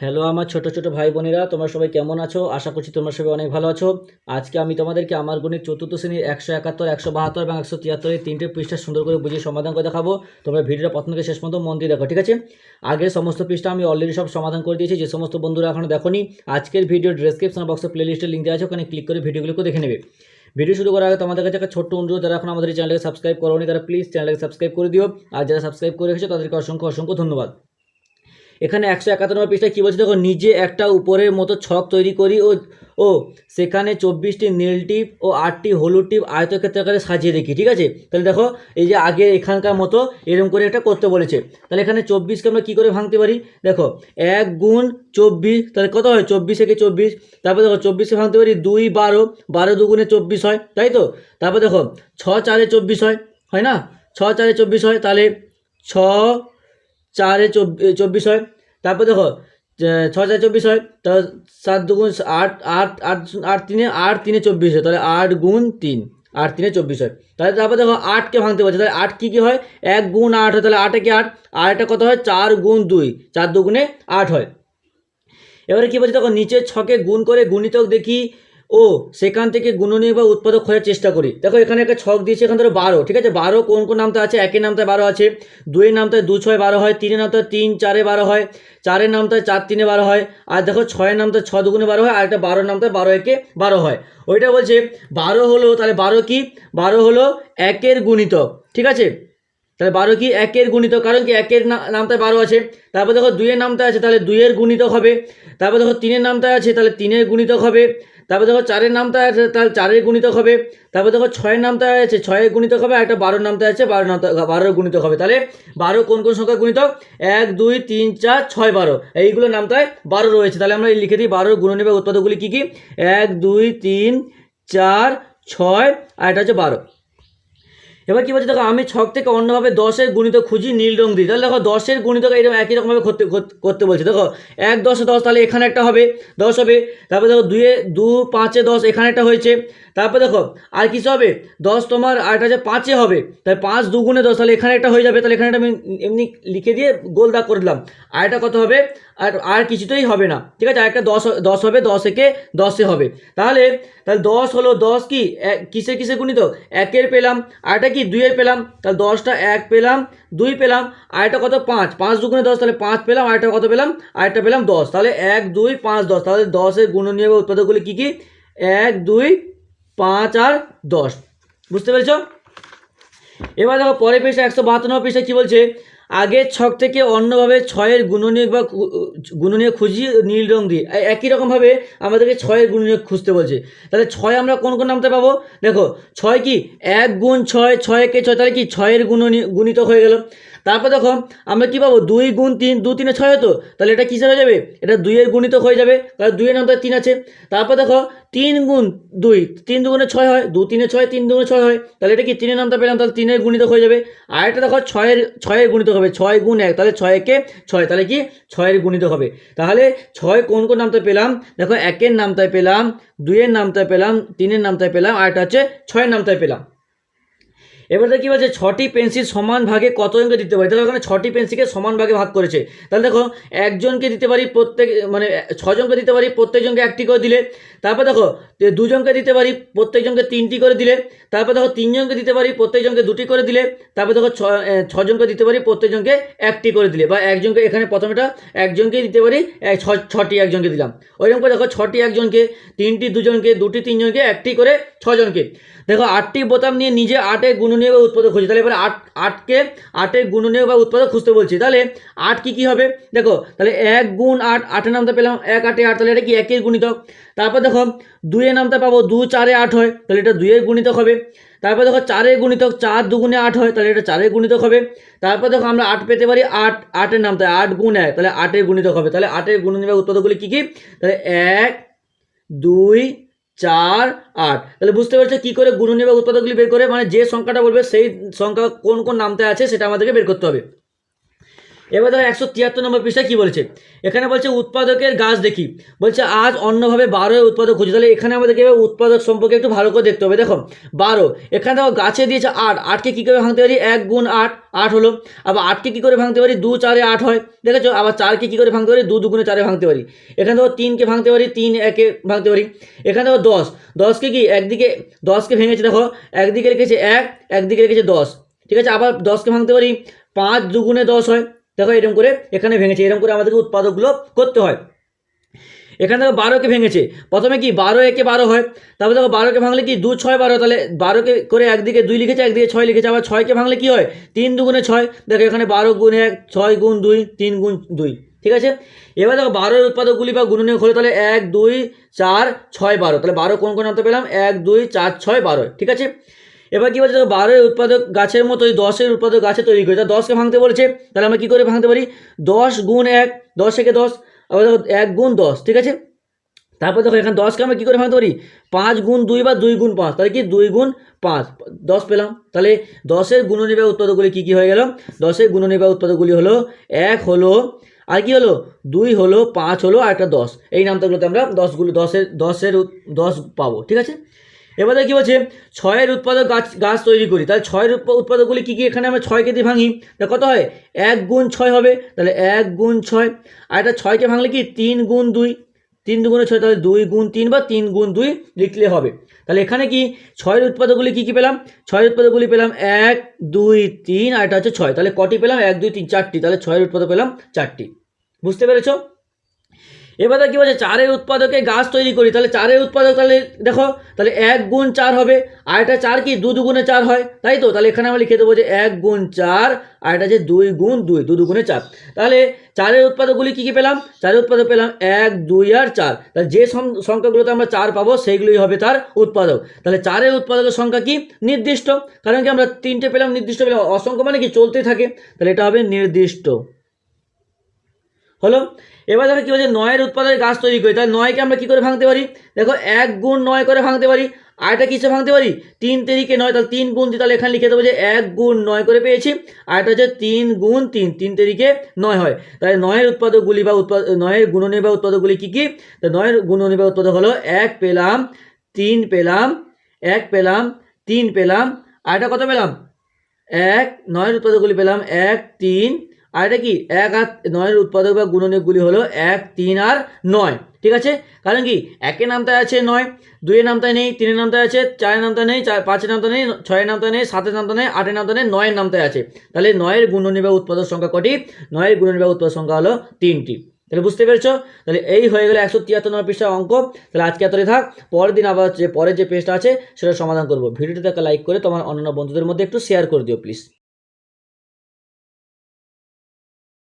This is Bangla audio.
হ্যালো আমার ছোট ছোট ভাই বোনেরা, তোমরা সবাই কেমন আছো? আশা করছি তোমরা সবাই অনেক ভালো আছো। আজকে আমি তোমাদেরকে আমার গণিত চতুর্থ শ্রেণির একশো একাত্তর, একশো বাহাত্তর এবং একশো তিয়াত্তরের তিনটে পৃষ্ঠা সুন্দর করে বুঝিয়ে সমাধান করে দেখাবো। তোমরা ভিডিওটা প্রথম থেকে শেষ পর্যন্ত মন দিয়ে দেখো, ঠিক আছে? আগের সমস্ত পৃষ্ঠা আমি অলরেডি সব সমাধান করে দিয়েছি, যে সমস্ত বন্ধুরা এখনও দেখোনি, আজকের ভিডিও ডেসক্রিপশন বক্সে প্লেলিস্টের লিঙ্ক দেওয়া আছে, ওখানে ক্লিক করে ভিডিওগুলোকে দেখে নেবে। ভিডিও শুরু করার আগে তোমাদের কাছে একটা ছোট্ট অনুরোধ, যারা এখন আমাদের চ্যানেলকে সাবস্ক্রাইব করোনি, তারা প্লিজ চ্যানেলকে সাবস্ক্রাইব করে দিও। আর যারা সাবস্ক্রাইব করে রেখেছো, তাদেরকে অসংখ্য অসংখ্য ধন্যবাদ। এখানে একশো একাত্তর নম্বর পৃষ্ঠায় কী বলছে? দেখো, নিজে একটা উপরের মতো ছক তৈরি করি ও ও, সেখানে চব্বিশটি নীল টিপ ও আটটি হলুদ টিপ আয়তক্ষেত্রাকারে সাজিয়ে দেখি, ঠিক আছে? তাহলে দেখো, এই যে আগে এখানকার মতো এরকম করে একটা করতে বলেছে। তাহলে এখানে চব্বিশকে আমরা কী করে ভাঙতে পারি? দেখো, এক গুণ চব্বিশ, তাহলে কত হয়? চব্বিশ থেকে চব্বিশ, তারপর দেখো চব্বিশে ভাঙতে পারি দুই বারো বারো দুগুণে চব্বিশ হয়, তাই তো? তারপর দেখো, ছ চারে চব্বিশ হয় হয় না? ছ চারে চব্বিশ হয়, তাহলে ছ চারে চব্বিশ হয়। তারপর দেখো ছ চার চব্বিশ হয়, তাহলে সাত দুগুণ আট আট আট আট তিনে আট তিনে চব্বিশ হয়, তাহলে আট গুণ তিন, আট তিনে চব্বিশ হয়। তাহলে তারপর দেখো, আটকে ভাঙতে পারছে, তাহলে আট কী কী হয়? এক গুণ আট হয়, তাহলে আটে কি আট? আর একটা কত হয়? চার গুণ দুই, চার দুগুণে আট হয়। এবারে কী বলছে দেখো নিচের ছকে গুণ করে গুণিতক দেখি ও, সেখান থেকে গুণনীয় বা উৎপাদক খোঁজার চেষ্টা করি। দেখো, এখানে একটা ছক দিয়েছে, এখান থেকে বারো, ঠিক আছে? বারো কোন কোন নামতে আছে? একের নামতে বারো আছে, দুইয়ের নামতে দু ছয় বারো হয়, তিনের নামতে তিন চারে বারো হয়, চারের নামতে চার তিনে বারো হয়, আর দেখো, ছয়ের নামতে ছ দুগুণে বারো হয়, আর একটা বারোর নামতে বারো একে বারো হয়। ওইটা বলছে, বারো হলো, তাহলে বারো কি? বারো হলো একের গুণিতক, ঠিক আছে? তাহলে বারো কি একের গুণিত? কারণ কি একের নামটায় বারো আছে। তারপর দেখো দুইয়ের নামটা আছে, তাহলে দুইয়ের গুণিতক হবে। তারপর দেখো তিনের নামটা আছে, তাহলে তিনের গুণিতক হবে। তারপর দেখো চারের নামটা আছে, তাহলে চারের গুণিতক হবে। তারপর দেখো ছয়ের নামটা আছে, ছয়ের গুণিতক হবে, আর একটা বারোর নামটা আছে বারো নামটা বারোর গুণিতক হবে। তাহলে বারো কোন কোন সংখ্যার গুণিতক? এক, দুই, তিন, চার, ছয়, বারো। এইগুলো নামটায় বারো রয়েছে। তাহলে আমরা এই লিখে দিই বারোর গুণনীয় বা উৎপাদকগুলি কী কী? এক, দুই, তিন, চার, ছয়, আর এটা হচ্ছে বারো। এবার কি বলছে, দেখো, আমি ছক থেকে অন্যভাবে দশের গুণিতক খুঁজি নীল রং দিই তাহলে দেখো, দশের গুণিতক এরকম একই রকমভাবে করতে করতে বলছে। দেখো, এক দশে দশ, তাহলে এখানে একটা হবে, দশ হবে। তারপর দেখো, দুয়ে, দু, পাঁচে দশ, এখানে একটা হয়েছে। তারপর দেখো, আর কিছু হবে? দশ তোমার আর একটা যে পাঁচে হবে। তাহলে পাঁচ দুগুণে দশ, তাহলে এখানে একটা হয়ে যাবে। তাহলে এখানে একটা আমি এমনি লিখে দিয়ে গোল দাগ করে দিলাম। আর একটা কত হবে? আর আর কিছুতেই হবে না। ঠিক আছে? আর একটা দশ দশ হবে, দশ একে দশে হবে। তাহলে তাহলে দশ হলো দশ কি? কিসে কিসে গুণিত? একের পেলাম, আরেকটা কি? দুইয়ের পেলাম, তাহলে দশটা এক পেলাম, দুই পেলাম, আরেকটা কত? পাঁচ। পাঁচ দুগুণে দশ, তাহলে পাঁচ পেলাম, আরেকটা কত পেলাম? আরেকটা পেলাম দশ। তাহলে এক, দুই, পাঁচ, দশ। তাহলে দশের গুণনীয় উৎপাদকগুলি কী কী? এক, দুই, পাঁচ আর দশ। বুঝতে পেরেছ? এবার দেখো, পরের পেশা একশো বাহাত্তর পৃষ্ঠা কী বলছে? আগের ছক থেকে অন্যভাবে ছয়ের গুণনীয়ক বা গুণনীয়ক খুঁজি নীল রং দিয়ে। একই রকমভাবে আমাদেরকে ছয়ের গুণনীয়ক খুঁজতে বলছে। তাহলে ছয় আমরা কোন কোন নামতে পাবো? দেখো, ছয় কি? এক গুণ ছয় ছয় একে ছয়, তাহলে কি ছয়ের গুণনী গুণিত হয়ে গেল। তারপর দেখো, আমরা কি পাবো? দুই গুণ তিন, দু তিনে ছয় হতো? তাহলে এটা কিসের হয়ে যাবে? এটা দুইয়ের গুণিত হয়ে যাবে। কারণ দুইয়ের নামতে তিন আছে। তারপর দেখো, তিন গুণ দুই, তিন দুগুণে ছয় হয়, দু তিনে ছয়, তিন দুগুণে ছয় হয়। তাহলে এটা কি? তিনের নামটা পেলাম, তাহলে তিনের গুণিত হয়ে যাবে। আর একটা দেখো, ছয়ের ছয়ের গুণিতক হবে ছয় গুণ এক, তাহলে ছয় একে ছয়, তাহলে কি? ছয়ের গুণিত হবে। তাহলে ছয় কোন কোন নামটা পেলাম? দেখো একের নামটায় পেলাম, দুইয়ের নামটায় পেলাম, তিনের নামটায় পেলাম, আর একটা হচ্ছে ছয়ের নামটায় পেলাম। এবার দেখি বলছে, ছটি পেন্সিল সমান ভাগে কতজনকে দিতে পারি? তাহলে ওখানে ছটি পেন্সিলকে সমান ভাগে ভাগ করেছে। তাহলে দেখো, একজনকে দিতে পারি প্রত্যেক মানে ছজনকে দিতে পারি, প্রত্যেকজনকে একটি করে দিলে। তারপর দেখো দুজনকে দিতে পারি, প্রত্যেকজনকে তিনটি করে দিলে। তারপর দেখো, তিনজনকে দিতে পারি, প্রত্যেকজনকে দুটি করে দিলে। তারপর দেখো ছজনকে দিতে পারি, প্রত্যেকজনকে একটি করে দিলে। বা একজনকে এখানে প্রথমেটা একজনকেই দিতে পারি ছটি একজনকে দিলাম। ওইরকম করে দেখো, ছটি একজনকে, তিনটি দুজনকে, দুটি তিনজনকে, একটি করে ছজনকে। দেখো, আটটি বোতাম নিয়ে নিজে আটের গুণনীয় বা উৎপাদক খুঁজে। তাহলে এবার আট আটকে, আটের গুণনীয় বা উৎপাদক খুঁজতে বলছি। তাহলে আট কি কি হবে? দেখো, তাহলে এক গুণ আট, আটের নামটা পেলাম এক, আটে আট। তাহলে এটা কি? একের গুণিতক। তারপর দেখো, দুইয়ের নামটা পাবো, দু চারে আট হয়। তাহলে এটা দুইয়ের গুণিতক হবে। তারপর দেখো, চারের গুণিতক, চার দুগুণে আট হয়। তাহলে এটা চারের গুণিতক হবে। তারপর দেখো, আমরা আট পেতে পারি আট আটের নামটা, আট গুণ এক। তাহলে আটের গুণিতক হবে। তাহলে আটের গুণনীয় উৎপাদকগুলি কী কী? তাহলে এক, দুই চার, আট। তাহলে বুঝতে পারছ কী করে গুণনীয় বা উৎপাদকগুলি বের করে? মানে যে সংখ্যাটা বলবে, সেই সংখ্যা কোন কোন নামতে আছে, সেটা আমাদেরকে বের করতে হবে। এবার ধরো একশো তিয়াত্তর নম্বর পৃষ্ঠায় কী বলেছে? এখানে বলছে উৎপাদকের গাছ দেখি। বলছে আজ অন্যভাবে বারোয় উৎপাদক খুঁজি। তাহলে এখানে আমাদেরকে উৎপাদক সম্পর্কে একটু ভালো করে দেখতে হবে। দেখো, বারো, এখানে দেখো গাছে দিয়েছে আট। আটকে কী করে ভাঙতে পারি? এক গুণ আট আট হলো। আবার আটকে কী করে ভাঙতে পারি? দু চারে আট হয়। দেখেছ? আবার চারকে কী করে ভাঙতে পারি? দু দুগুণে চারে ভাঙতে পারি। এখানে দেখো তিনকে ভাঙতে পারি, তিন একে ভাঙতে পারি। এখানে দেখো দশ। দশকে কি? একদিকে দশকে ভেঙেছে, দেখো। একদিকে রেখেছে এক, একদিকে রেখেছে দশ। ঠিক আছে? আবার দশকে ভাঙতে পারি, পাঁচ দুগুণে দশ হয়। দেখো এরকম করে এখানে ভেঙেছে, এরকম করে আমাদেরকে উৎপাদকগুলো করতে হয়। এখানে দেখো বারোকে ভেঙেছে। প্রথমে কি বারো একে বারো হয়? তারপর দেখো বারোকে ভাঙলে কি দু ছয় বারো তাহলে বারোকে করে একদিকে দুই লিখেছে, একদিকে ছয় লিখেছে, আবার ছয়কে ভাঙলে কি হয়? তিন দুগুণে ছয়। দেখো এখানে বারো গুণ এক, ছয় গুণ দুই, তিন গুণ দুই। ঠিক আছে? এবার দেখো বারোর উৎপাদকগুলি বা গুণনীয় হলে তাহলে এক, দুই, চার, ছয়, বারো। তাহলে বারো কোন কোন আনতে পেলাম? এক, দুই, চার, ছয়, বারো। ঠিক আছে? এবার কি বলছে? দেখো উৎপাদক গাছের মতোই দশের উৎপাদক গাছে তৈরি করে তা দশকে ভাঙতে বলছে, তাহলে আমরা কী করে ভাঙতে পারি? দশ গুণ এক, দশ একে দশ, আবার দেখো, এক গুণ দশ, ঠিক আছে? তারপর দেখো, এখানে দশকে আমরা কী করে ভাঙতে পারি? পাঁচ গুণ দুই বা দুই গুণ পাঁচ, তাহলে কি দুই গুণ পাঁচ? দশ পেলাম। তাহলে দশের গুণনীবা উৎপাদকগুলি কী কী হয়ে গেল? দশের গুণনীবা উৎপাদকগুলি হলো, এক হলো, আর কি হলো? দুই হলো, পাঁচ হলো, আর একটা দশ। এই নামটাগুলোতে আমরা দশগুলো, দশের দশের দশ পাবো, ঠিক আছে? এবারে কি বলছে? ছয়ের উৎপাদক গাছ গাছ তৈরি করি। তাহলে ছয়ের উৎপ- উৎপাদকগুলি কী কী এখানে আমরা ছয়কে দিয়ে ভাঙি? তা কত হয়? এক গুণ ছয় হবে। তাহলে এক গুণ ছয়। আর এটা ছয়কে ভাঙলে কি? তিন গুণ দুই। তিন দুগুণে ছয়, তাহলে দুই গুণ তিন বা তিন গুণ দুই লিখলে হবে। তাহলে এখানে কি? ছয়ের উৎপাদকগুলি কী কী পেলাম? ছয়ের উৎপাদকগুলি পেলাম এক, দুই, তিন, আর এটা হচ্ছে ছয়। তাহলে কটি পেলাম? এক, দুই, তিন, চারটি। তাহলে ছয়ের উৎপাদক পেলাম চারটি। বুঝতে পেরেছ? এবারে কি বলছে? চারের উৎপাদকে গাছ তৈরি করি। তাহলে চারের উৎপাদক তাহলে দেখো, তাহলে এক গুণ চার হবে। আর এটা চার কি? দু দুগুণে চার হয়। তাই তো? তাহলে এখানে আমরা লিখে দেবো যে এক গুণ চার, আর এটা যে দুই গুণ দুই, দু দুগুণে চার। তাহলে চারের উৎপাদকগুলি কী কী পেলাম? চারের উৎপাদক পেলাম এক, দুই আর চার। তাহলে যে সংখ্যাগুলোতে আমরা চার পাবো, সেইগুলোই হবে তার উৎপাদক। তাহলে চারের উৎপাদকের সংখ্যা কি? নির্দিষ্ট। কারণ কি আমরা তিনটে পেলাম, নির্দিষ্ট পেলাম। অসংখ্য মানে কি? চলতেই থাকে। তাহলে এটা হবে নির্দিষ্ট। হলো? এবার দেখো কী বলছে, নয়ের উৎপাদনের গাছ তৈরি করি। তাহলে নয়কে আমরা কী করে ভাঙতে পারি? দেখো, এক গুণ নয় করে ভাঙতে পারি। আর এটা কিসে ভাঙতে পারি? তিন তেরিকে নয়, তাহলে তিন গুণ তাহলে এখানে লিখে দেবো যে এক গুণ নয় করে পেয়েছি। আর এটা হচ্ছে তিন গুণ তিন তিন তেরিকে নয় হয়। তাহলে নয়ের উৎপাদকগুলি বা উৎপাদ নয়ের গুণনী বা উৎপাদকগুলি কী কী? তো নয়ের গুণনী বা উৎপাদক হলো এক পেলাম, তিন পেলাম, এক পেলাম, তিন পেলাম। আর এটা কত পেলাম? এক, নয়ের উৎপাদকগুলি পেলাম এক, তিন আর এটা কি? এক আর নয়ের উৎপাদক বা গুণনীয়কগুলি হলো এক, তিন আর নয়। ঠিক আছে? কারণ কি? একের নামতায় আছে নয়, দুইয়ের নামতায় নেই, তিনের নামতায় আছে, চারের নামতায় নেই, চার, পাঁচের নামতায় নেই, ছয়ের নামতায় নেই, সাতের নামতায় নেই, আটের নামতায় নেই, নয়ের নামতায় আছে। তাহলে নয়ের গুণনী বা উৎপাদক সংখ্যা কটি? নয়ের গুণনী বা উৎপাদক সংখ্যা হলো তিনটি। তাহলে বুঝতে পেরেছ? তাহলে এই হয়ে গেলে একশো তিয়াত্তর নম্বর পৃষ্ঠার অঙ্ক। তাহলে আজকে এতটাই থাক। পরের দিন আবার যে, পরের যে পেজটা আছে, সেটা সমাধান করব। ভিডিওটাকে লাইক করে তোমার অন্যান্য বন্ধুদের মধ্যে একটু শেয়ার করে দিও প্লিজ